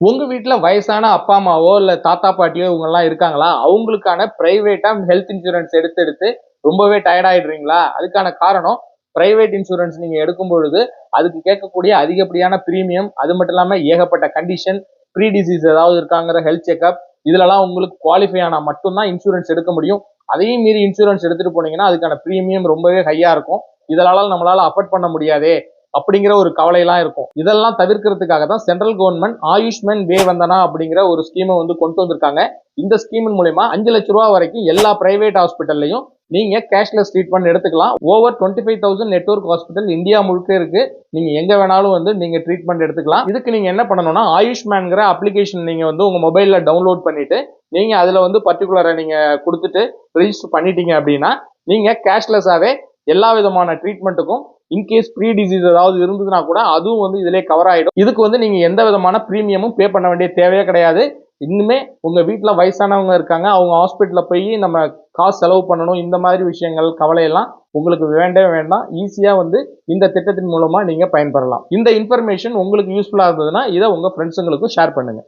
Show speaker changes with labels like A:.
A: உங்க வீட்டில் வயசான அப்பா அம்மாவோ இல்ல தாத்தா பாட்டியோ இவங்க எல்லாம் இருக்காங்களா? அவங்களுக்கான பிரைவேட்டா ஹெல்த் இன்சூரன்ஸ் எடுத்து எடுத்து ரொம்பவே டயர்ட் ஆயிடுறீங்களா? அதுக்கான காரணம் பிரைவேட் இன்சூரன்ஸ் நீங்க எடுக்கும் பொழுது அதுக்கு கேட்கக்கூடிய அதிகப்படியான பிரீமியம் அது மட்டும் இல்லாம ஏகப்பட்ட கண்டிஷன் ப்ரீ டிசீஸ் ஏதாவது இருக்காங்கிற ஹெல்த் செக்அப் இதுலலாம் உங்களுக்கு குவாலிஃபை ஆனால் மட்டும்தான் இன்சூரன்ஸ் எடுக்க முடியும். அதையும் மீறி இன்சூரன்ஸ் எடுத்துட்டு போனீங்கன்னா அதுக்கான ப்ரீமியம் ரொம்பவே ஹையா இருக்கும். இதனால நம்மளால அஃபோர்ட் பண்ண முடியாதே. அப்படிங்கிற ஒரு கவலையெல்லாம் இருக்கும். இதெல்லாம் தவிர்க்கிறதுக்காக தான் சென்ட்ரல் கவர்மெண்ட் ஆயுஷ்மன் வே வந்தனா அப்படிங்கிற ஒரு ஸ்கீமை வந்து கொண்டு வந்திருக்காங்க. இந்த ஸ்கீமின் மூலயமா அஞ்சு லட்ச ரூபா வரைக்கும் எல்லா பிரைவேட் ஹாஸ்பிட்டல்லையும் நீங்க கேஷ்லெஸ் ட்ரீட்மெண்ட் எடுத்துக்கலாம். Over twenty five thousand network hospital India முழுக்க இருக்கு. நீங்க எங்க வேணாலும் வந்து நீங்க ட்ரீட்மெண்ட் எடுத்துக்கலாம். இதுக்கு நீங்க என்ன பண்ணணும்னா ஆயுஷ்மேன்ங்கிற அப்ளிகேஷன் நீங்க வந்து உங்க மொபைல்ல டவுன்லோட் பண்ணிட்டு நீங்க அதுல வந்து பர்டிகுலரை நீங்க கொடுத்துட்டு ரெஜிஸ்டர் பண்ணிட்டீங்க அப்படின்னா நீங்க கேஷ்லெஸ்ஸாவே எல்லா விதமான ட்ரீட்மெண்ட்டுக்கும் இன்கேஸ் ப்ரீ டிசீஸ் ஏதாவது இருந்ததுன்னா கூட அதுவும் வந்து இதிலே கவர் ஆகிடும் இதுக்கு வந்து நீங்கள் எந்த விதமான ப்ரீமியமும் பே பண்ண வேண்டிய தேவையே கிடையாது. இன்னுமே உங்கள் வீட்டில் வயசானவங்க இருக்காங்க அவங்க ஹாஸ்பிட்டலில் போய் நம்ம காசு செலவு பண்ணணும் இந்த மாதிரி விஷயங்கள் கவலையெல்லாம் உங்களுக்கு வேண்டவே வேண்டாம். ஈஸியாக வந்து இந்த திட்டத்தின் மூலமாக நீங்கள் பயன்பெறலாம். இந்த இன்ஃபர்மேஷன் உங்களுக்கு யூஸ்ஃபுல்லாக இருந்ததுன்னா இதை உங்கள் ஃப்ரெண்ட்ஸுங்களுக்கும் ஷேர் பண்ணுங்கள்